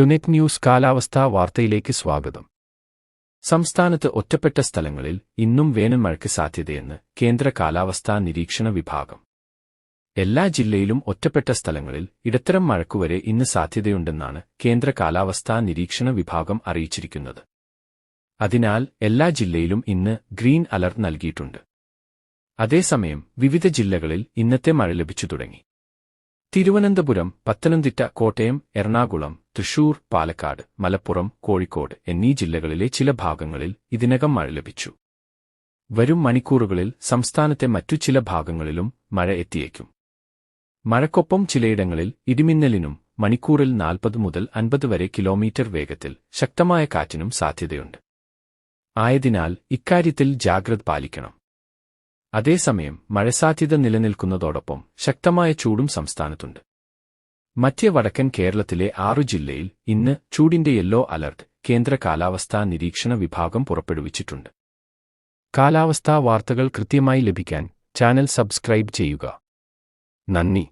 ടുനെറ്റ് news കാലാവസ്ഥാ വാർത്തയിലേക്ക് സ്വാഗതം. സംസ്ഥാനത്ത് ഒറ്റപ്പെട്ട സ്ഥലങ്ങളിൽ ഇന്നും വേനൽമഴയ്ക്ക് സാധ്യതയെന്ന് കേന്ദ്ര കാലാവസ്ഥാ നിരീക്ഷണ വിഭാഗം. എല്ലാ ജില്ലയിലും ഒറ്റപ്പെട്ട സ്ഥലങ്ങളിൽ ഇടത്തരം മഴക്കുവരെ ഇന്ന് സാധ്യതയുണ്ടെന്നാണ് കേന്ദ്ര കാലാവസ്ഥാ നിരീക്ഷണ വിഭാഗം അറിയിച്ചിരിക്കുന്നത്. അതിനാൽ എല്ലാ ജില്ലയിലും ഇന്ന് ഗ്രീൻ അലർട്ട് നൽകിയിട്ടുണ്ട്. അതേസമയം വിവിധ ജില്ലകളിൽ ഇന്നത്തെ മഴ ലഭിച്ചു തുടങ്ങി. തിരുവനന്തപുരം പത്തനംതിട്ട കോട്ടയം എറണാകുളം തൃശൂർ പാലക്കാട് മലപ്പുറം കോഴിക്കോട് എന്നീ ജില്ലകളിലെ ചില ഭാഗങ്ങളിൽ ഇതിനകം മഴ ലഭിച്ചു. വരും മണിക്കൂറുകളിൽ സംസ്ഥാനത്തെ മറ്റു ചില ഭാഗങ്ങളിലും മഴ എത്തിയേക്കും. മഴക്കൊപ്പം ചിലയിടങ്ങളിൽ ഇടിമിന്നലിനും മണിക്കൂറിൽ നാൽപ്പത് മുതൽ അൻപത് വരെ കിലോമീറ്റർ വേഗത്തിൽ ശക്തമായ കാറ്റിനും സാധ്യതയുണ്ട്. ആയതിനാൽ ഇക്കാര്യത്തിൽ ജാഗ്രത പാലിക്കണം. അതേസമയം മഴസാധ്യത നിലനിൽക്കുന്നതോടൊപ്പം ശക്തമായ ചൂടും സംസ്ഥാനത്തുണ്ട്. മധ്യ വടക്കൻ കേരളത്തിലെ ആറു ജില്ലയിൽ ഇന്ന് ചൂടിന്റെ യെല്ലോ അലർട്ട് കേന്ദ്ര കാലാവസ്ഥാ നിരീക്ഷണ വിഭാഗം പുറപ്പെടുവിച്ചിട്ടുണ്ട്. കാലാവസ്ഥാ വാർത്തകൾ കൃത്യമായി ലഭിക്കാൻ ചാനൽ സബ്സ്ക്രൈബ് ചെയ്യുക. നന്ദി.